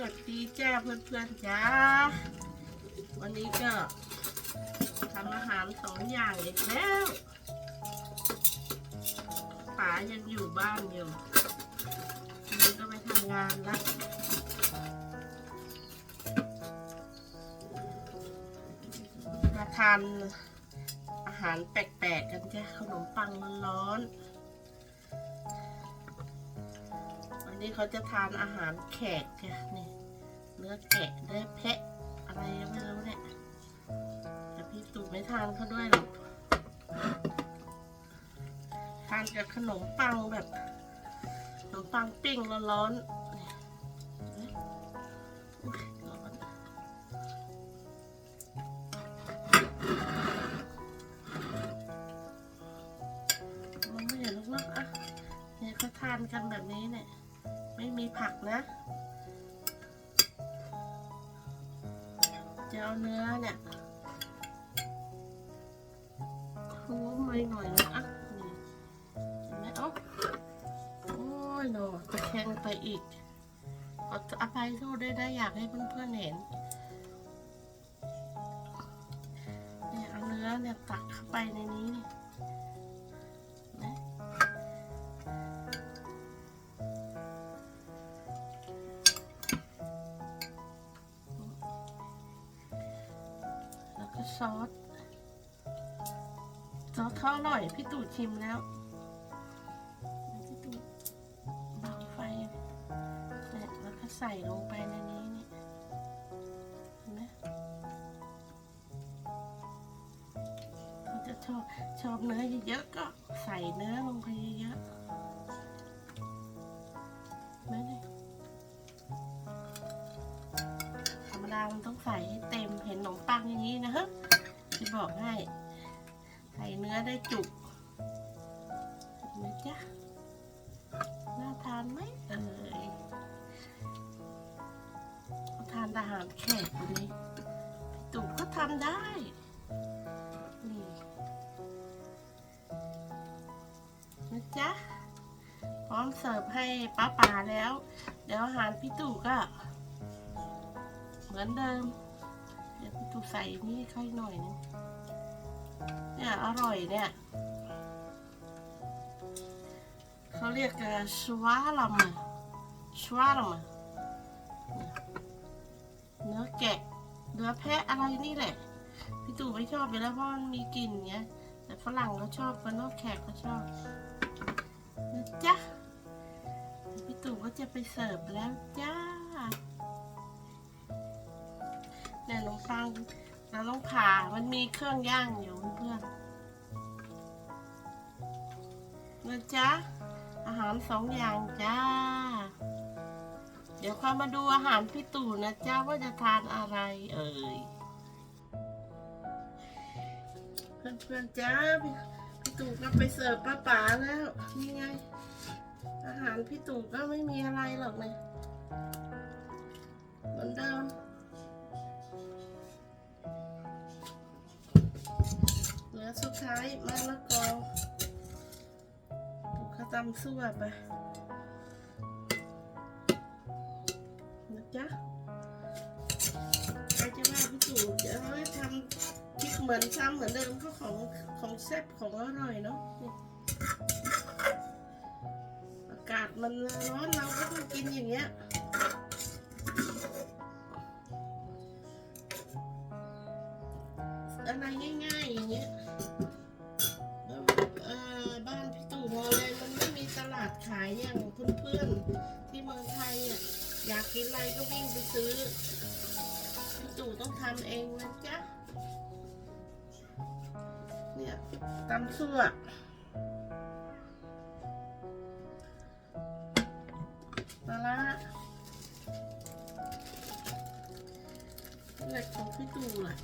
สวัสดีจ้าเพื่อนๆจ้า วันนี้ก็ทำอาหารสองอย่างอีกแล้วป๋ายังอยู่บ้านอยู่วันนี้ก็ไปทำงานละมาทานอาหารแปลกๆกันจ้ะขนมปังร้อนๆ นนี้เขาจะทานอาหารแขกจ้ะนี่เนื้อแกะเนื้อแพะอะไรไม่รู้เนี่ยแต่พี่ตู่ไม่ทานเขาด้วยหรอกทานกับขนมปังแบบขนมปังปิ้งร้อนๆนี่อุ๊ยร้อนมันไม่เห็นหรอกอะอะเนี่ยเขาทานกันแบบนี้เนี่ย ไม่มีผักนะจะเอาเนื้อเนี่ยคูมาหน่อยนะอะนี่เห็นไหมเอ้าโอ้ยหนอตะแคงไปอีกขออภัยโทษด้วยนะอยากให้เพื่อนๆเห็นเนี่ยเอาเนื้อเนี่ยตักเข้าไปในนี้นี่เซอสซอสเขาอร่อย พี่ตู่ชิมแล้วพี่ตู่เบาไฟเนี่ยแล้วก็ใส่ลงไปในนี้นี่เห็นไหมเขาจะชอบชอบเนื้อเยอะๆก็ใส่เนื้อลงไปเยอะๆไม่นี่ย ดามันต้องใส่ให้เต็มเห็นขนมปังอย่างนี้นะฮะจะบอกให้ ใส่เนื้อได้จุกนไหมจ๊ะน่าทานไหมเอ่ยทานอาหารแขกวันนี้พี่ตู่ก็ทำได้นี่นะจ๊ะพร้อมเสิร์ฟให้ป้าป่าแล้ว เดี๋ยวอาหารพี่ตู่ก็ มือนเดิม เดี๋ยวพี่ตูใส่นี่ค่อยหน่อยนึงเนี่ยอร่อยเนี่ยเขาเรียกกันชวาลมชวาลมเนื้อแกะเนื้อแพะอะไรนี่แหละ พี่ตู่ไม่ชอบอยู่แล้วเพราะมันมีกลิ่นเงี้ย แต่ฝรั่งก็ชอบกันนอกแขกก็ชอบนะจ๊ะพี่ตู่ก็จะไปเสิร์ฟแล้วจ้า เนี่ยลงฟังเราต้องผ่ามันมีเครื่องย่างอยู่เพื่อนๆนะจ๊ะ อาหารสองอย่างจ้า เดี๋ยวค่อยมาดูอาหารพี่ตู่นะจ้าว่าจะทานอะไรเอ่ย เพื่อนๆจ้า พี่ตู่ก็ไปเสิร์ฟป้าป๋าแล้ว นี่ไง อาหารพี่ตู่ก็ไม่มีอะไรหรอกเนี่ยเหมือนเดิม เหลือสุดท้ายมะละกอถูกข้าวตำซั่วไปนะจ๊ะใครจะว่าพี่ตู่จะเอาให้ทำพริกเหมือนซ้ำเหมือนเดิมก็ของของแซ่บของอร่อยเนาะอากาศมันร้อนเราก็ต้องกินอย่างเงี้ย อย่างเงี้ยแล้วเออบ้านพี่ตู่มอเลยมันไม่มีตลาดขายอย่างเพื่อนๆที่เมืองไทยอะอยากกินอะไรก็วิ่งไปซื้อพี่ตู่ต้องทำเองนะจ๊ะเนี่ยตำซั่วปลาร้าเล็กของพี่ตู่อะ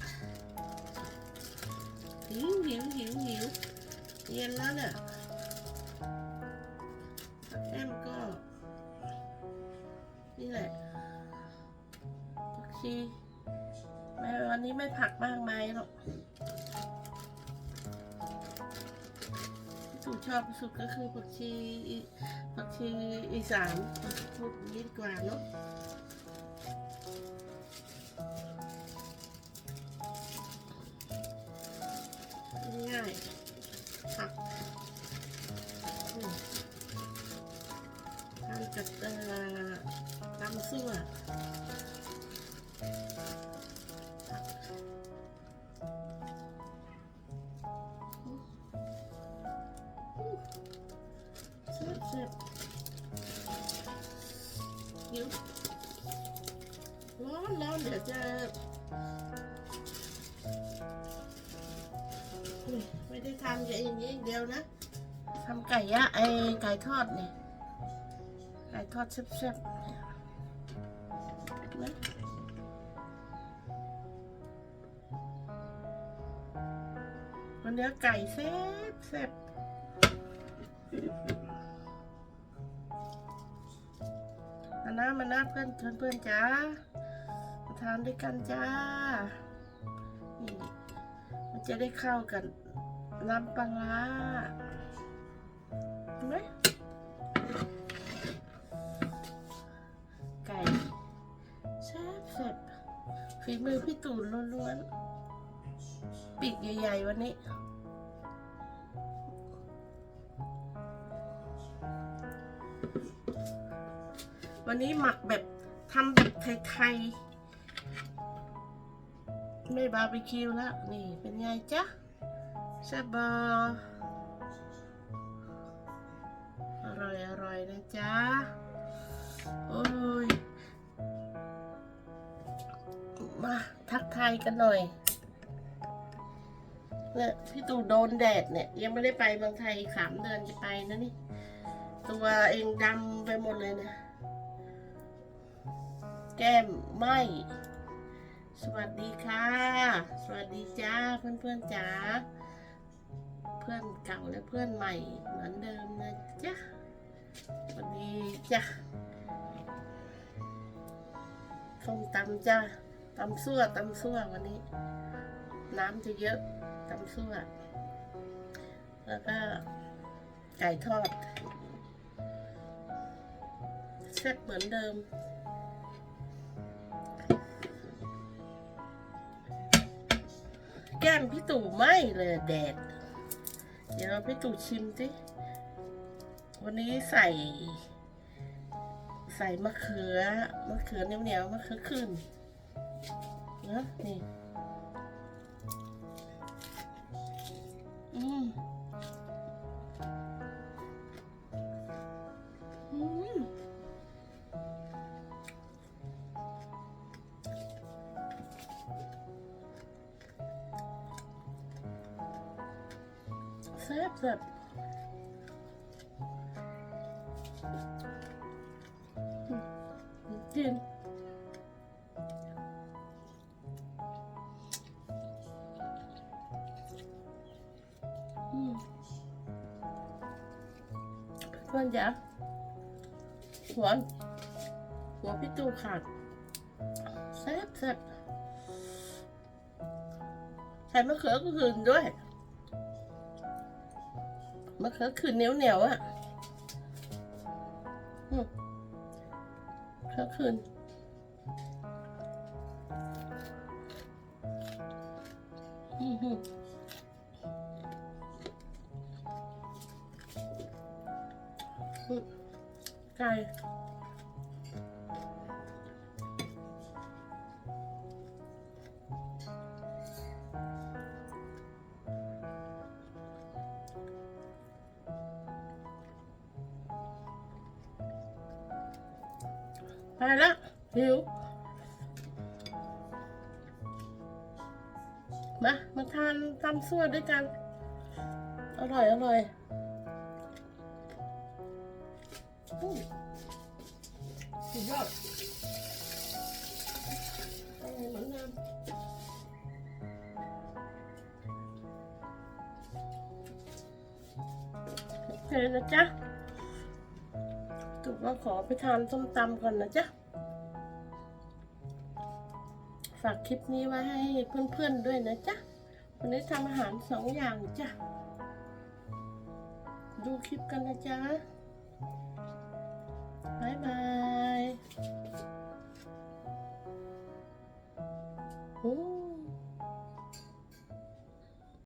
วหิวหิวหิวเย็นแล้วเนี่ยแอมก็ นี่แหละผักชีไม่วันนี้ไม่ผักมากมายหรอกตู่ชอบสุดก็คือผักชีผักชีอีสานพูดอย่างกว่าเนาะ ง่ายๆผักอืมทานกับเอ่อตำซั่วผักเสิร์ฟเสิร์ฟหิวร้อนร้อนเดี๋ยวจะ ไม่ได้ทำอย่างนี้อย่างเดียวนะทำไก่ยะไอไก่ทอดเนี่ยไก่ทอดแซ่บๆเนี่ยนะวันนี้ไก่แซ่บแซ่บมาหน้ามาหน้าเพื่อนเพื่อนเพื่อนจ้ามาทานด้วยกันจ้านี่มันจะได้เข้ากัน น้ำปลาร้าเห็นไหมไก่แซ่บแซ่บฝีมือพี่ตูนล้วนๆ ปีกใหญ่ๆวันนี้ วันนี้หมักแบบทำแบบไทยๆ ไม่บาร์บีคิวแล้ว นี่เป็นไงจ๊ะ แซ่บออร่อยอร่อยนะจ๊ะ โอ้ย มาทักทายกันหน่อยเนี่ยพี่ตู่โดนแดดเนี่ย ยังไม่ได้ไปเมืองไทยสามเดือนจะไปนะนี่ ตัวเองดำไปหมดเลยนะ แก้มไหมสวัสดีค่ะ สวัสดีจ้าเพื่อนเพื่อนๆจ้า เพื่อนเก่าและเพื่อนใหม่เหมือนเดิมนะจ๊ะวัสดีจ้ะส้มตำจ้าตำซั่วตำซั่ววันนี้ น้ำจะเยอะตำซั่วแล้วก็ไก่ทอดแซ่บเหมือนเดิมแก้มพี่ตู่ไหมเลยแดด เดี๋ยวพี่ตู่ชิมสิวันนี้ใส่ ใส่มะเขือ มะเขือเหนียวๆมะเขือขึ้นนะนี่ แซ่บกินเพื่อนจ๋าหัวหัวพี่ตูขาดแซ่บแซ่บใส่มะเขือก็คืนด้วย มะเขือขืนเหนียวเหนียวอะอืมมะเขือขืนอือหืออืมไก่ ไปละหิว มา มาทานตำซั่วด้วยกัน อร่อย อร่อยอืมสุดยอดอร่อยเหมือนเดิมโอเคนะจ๊ะ จุกว่าขอไปทานส้มตำก่อนนะจ๊ะ ฝากคลิปนี้ไว้ให้เพื่อนๆด้วยนะจ๊ะ วันนี้ทำอาหารสองอย่างจ้ะ ดูคลิปกันนะจ๊ะบายบาย